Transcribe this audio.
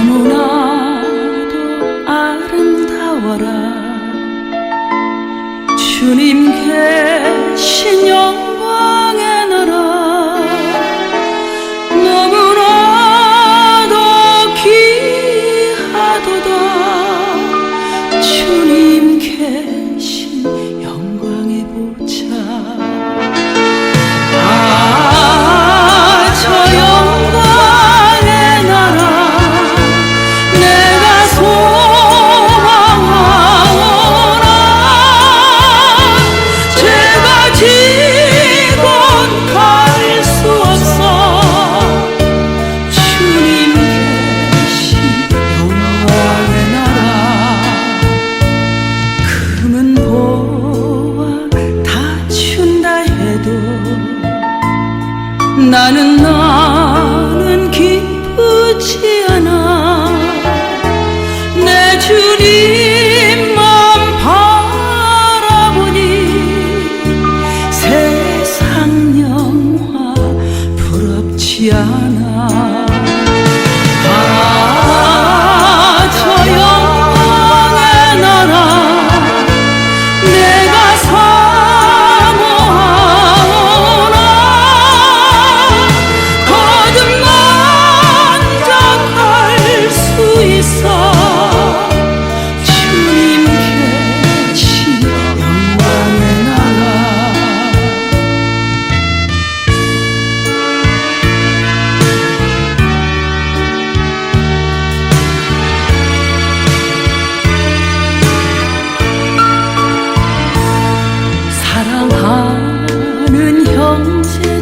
너무나도 아름다워라. 주님 계신 영 나는 나는 기쁘지 않아. 내 주님만 바라보니 세상 영화 부럽지 않아. 많은 형제.